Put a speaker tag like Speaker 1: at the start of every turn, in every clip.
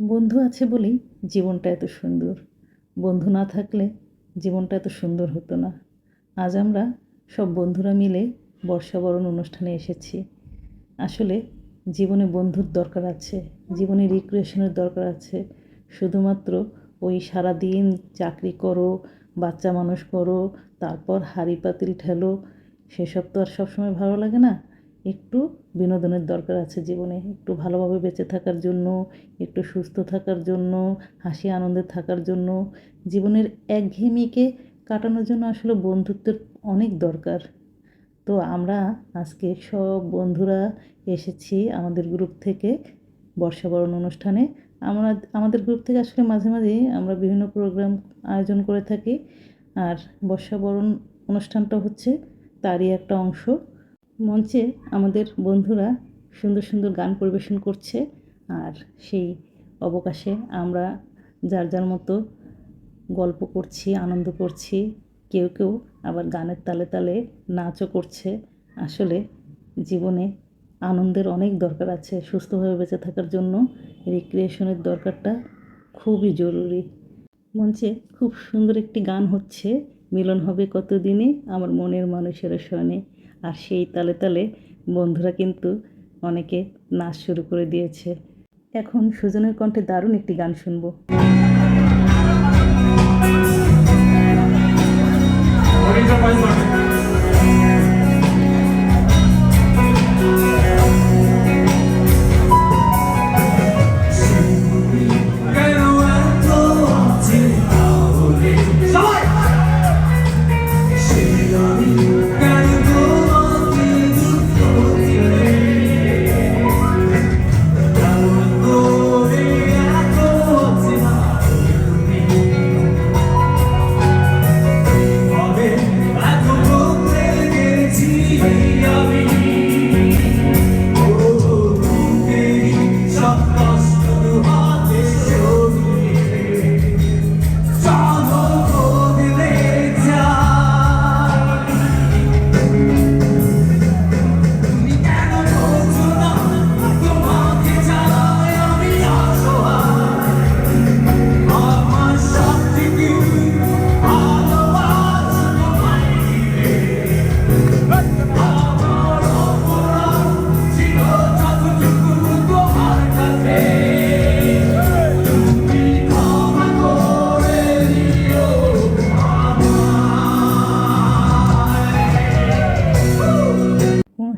Speaker 1: বন্ধু আছে বলেই জীবনটা এত সুন্দর। বন্ধু না থাকলে জীবনটা এত সুন্দর হতো না। আজ আমরা সব বন্ধুরা মিলে বর্ষাবরণ অনুষ্ঠানে এসেছি। আসলে জীবনে বন্ধুর দরকার আছে, জীবনে রিক্রিয়েশনের দরকার আছে। শুধুমাত্র ওই সারাদিন চাকরি করো, বাচ্চা মানুষ করো, তারপর হাড়ি পাতিল ঠেলো, সেসব তো আর সবসময় ভালো লাগে না। একটু বিনোদনের দরকার আছে জীবনে, একটু ভালোভাবে বেঁচে থাকার জন্য, একটু সুস্থ থাকার জন্য, হাসি আনন্দে থাকার জন্য। জীবনের একঘেয়েমিকে কাটানোর জন্য আসলে বন্ধুত্বের অনেক দরকার। তো আমরা আজকে সব বন্ধুরা এসেছি আমাদের গ্রুপ থেকে বর্ষাবরণ অনুষ্ঠানে। আমরা, আমাদের গ্রুপ থেকে আসলে মাঝে মাঝে আমরা বিভিন্ন প্রোগ্রাম আয়োজন করে থাকি। আর বর্ষাবরণ অনুষ্ঠানটা হচ্ছে তারই একটা অংশ। মঞ্চে আমাদের বন্ধুরা সুন্দর সুন্দর গান পরিবেশন করছে আর সেই অবকাশে আমরা যার যার মতো গল্প করছি, আনন্দ করছি, কেউ কেউ আবার গানের তালে তালে নাচও করছে। আসলে জীবনে আনন্দের অনেক দরকার আছে, সুস্থভাবে বেঁচে থাকার জন্য রিক্রিয়েশনের দরকারটা খুবই জরুরি। মঞ্চে খুব সুন্দর একটি গান হচ্ছে, মিলন হবে কতদিনে? আমার মনের মানুষের শনে আর সেই তালে তালে বন্ধুরা কিন্তু অনেকে নাচ শুরু করে দিয়েছে। এখন সুজনের কণ্ঠে দারুণ একটি গান শুনব।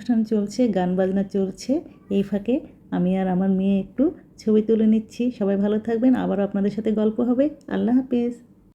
Speaker 1: অনুষ্ঠান চলছে, গান বাজনা চলছে। এই ফাঁকে আমি আর আমার মেয়ে একটু ছবি তুলে নিচ্ছি। সবাই ভালো থাকবেন। আবারও আপনাদের সাথে গল্প হবে। আল্লাহ হাফিজ।